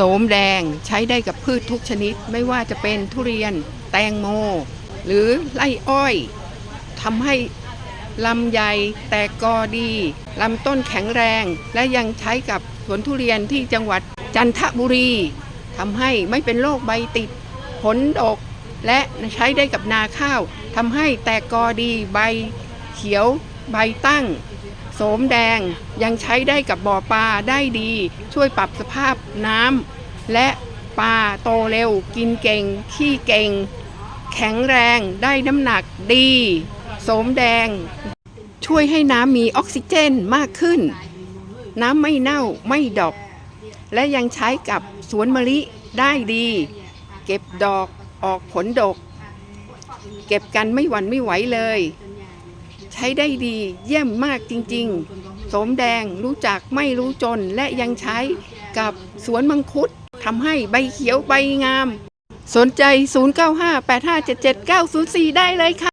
สมแดงใช้ได้กับพืชทุกชนิด ไม่ว่าจะเป็นทุเรียน แตงโม หรือไร่อ้อยทำให้ลำไยแตกกอดีลำต้นแข็งแรง และยังใช้กับสวนทุเรียนที่จังหวัดจันทบุรีทำให้ไม่เป็นโรคใบติด ผลดก และใช้ได้กับนาข้าวทำให้แตกกอดีใบเขียวใบตั้ง โสมแดงยังใช้ได้กับบ่อปลาได้ดี ช่วยปรับสภาพน้ำและปลาโตเร็ว กินเก่ง ขี้เก่ง แข็งแรงได้น้ำหนักดี โสมแดง ช่วยให้น้ำมีออกซิเจนมากขึ้น น้ำไม่เน่าไม่ดอก และยังใช้กับสวนมะลิได้ดี เก็บดอกออกผลดก เก็บกันไม่หวั่นไม่ไหวเลย ใช้ได้ดีเยี่ยมมากจริงๆ สมแดงรู้จักไม่รู้จนและยังใช้กับสวนมังคุดทำให้ใบเขียวใบงาม สนใจ 0958577904 ได้เลยค่ะ